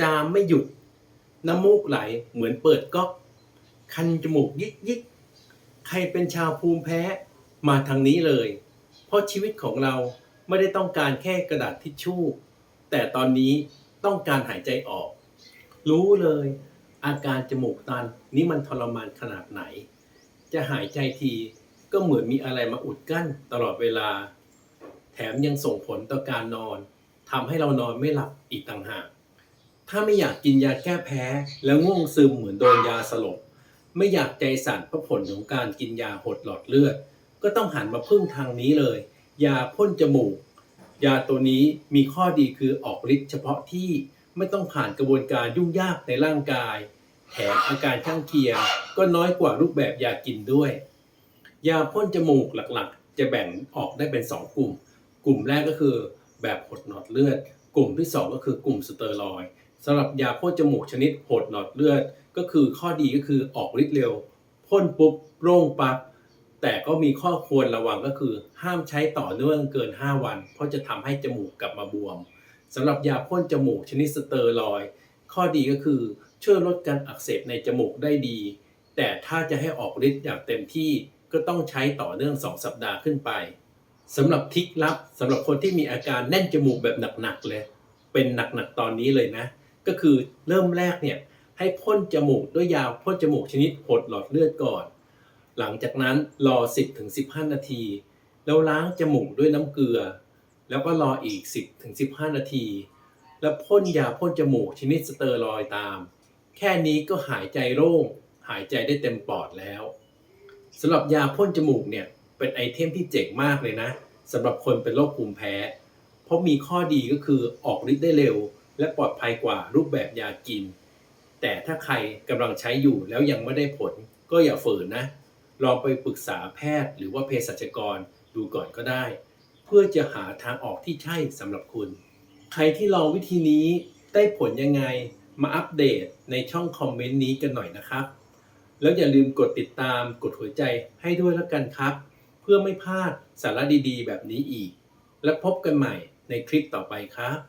จามไม่หยุด น้ำมูกไหลเหมือนเปิดก๊อก คันจมูกยิกยิกใครเป็นชาวภูมิแพ้มาทางนี้เลย เพราะชีวิตของเราไม่ได้ต้องการแค่กระดาษทิชชู่ แต่ตอนนี้ต้องการหายใจออก รู้เลย อาการจมูกตันนี่มันทรมานขนาดไหน จะหายใจทีก็เหมือนมีอะไรมาอุดกั้นตลอดเวลา แถมยังส่งผลต่อการนอนทำให้เรานอนไม่หลับอีกต่างหาก ถ้าไม่อยากกินยาแก้แพ้ แล้วง่วงซึมเหมือนโดนยาสลบ ไม่อยากใจสั่นเพราะผลของการกินยาหดหลอดเลือด ก็ต้องหันมาพึ่งทางนี้เลย ยาพ่นจมูก ยาตัวนี้มีข้อดีคือออกฤทธิ์เฉพาะที่ไม่ต้องผ่านกระบวนการยุ่งยากในร่างกาย แถมอาการข้างเคียงก็น้อยกว่ารูปแบบยากินด้วย ยาพ่นจมูกหลักๆ จะแบ่งออกได้เป็น 2 กลุ่ม กลุ่มแรกก็คือแบบหดหลอดเลือด กลุ่มที่ 2 ก็คือกลุ่มสเตียรอย สำหรับยาพ่นจมูกชนิดหดหลอดเลือด ก็คือข้อดีก็คือออกฤทธิ์เร็วพ่นปุ๊บโร่งปับ๊บแต่ก็มีข้อควรระวังก็คือ ห้ามใช้ต่อเนื่องเกิน 5 วัน เพราะจะทำให้จมูกกลับมาบวมสำหรับยาพ่นจมูกชนิดสเตียรอย ข้อดีก็คือช่วยลดการอักเสบในจมูกได้ดี แต่ถ้าจะให้ออกฤทธิ์อย่างเต็มที่ก็ต้องใช้ต่อเนื่อง 2 สัปดาห์ขึ้นไปสำหรับทิกลับสำหรับคนที่มีอาการแน่นจมูกแบบหนักๆเลย เป็นหนักๆตอนนี้เลยนะ ก็คือเริ่มแรกเนี่ยให้พ่นจมูกด้วยยาพ่นจมูกชนิดหดหลอดเลือดก่อน หลังจากนั้นรอ 10-15 นาที แล้วล้างจมูกด้วยน้ำเกลือ แล้วก็รออีก 10-15 นาที แล้วพ่นยาพ่นจมูกชนิดสเตียรอยตาม แค่นี้ก็หายใจโล่งหายใจได้เต็มปอดแล้วสำหรับยาพ่นจมูกเนี่ยเป็นไอเทมที่เจ๋งมากเลยนะสำหรับคนเป็นโรคภูมิแพ้ เพราะมีข้อดีก็คือออกฤทธิ์ได้เร็ว และปลอดภัยกว่ารูปแบบยากิน แต่ถ้าใครกำลังใช้อยู่แล้วยังไม่ได้ผล ก็อย่าฝืนนะ ลองไปปรึกษาแพทย์หรือว่าเภสัชกรดูก่อนก็ได้ เพื่อจะหาทางออกที่ใช่สำหรับคุณ ใครที่ลองวิธีนี้ได้ผลยังไงมาอัปเดตในช่องคอมเมนต์นี้กันหน่อยนะครับ แล้วอย่าลืมกดติดตามกดหัวใจให้ด้วยแล้วกันครับ เพื่อไม่พลาดสาระดีๆ แบบนี้อีก และพบกันใหม่ในคลิปต่อไปครับ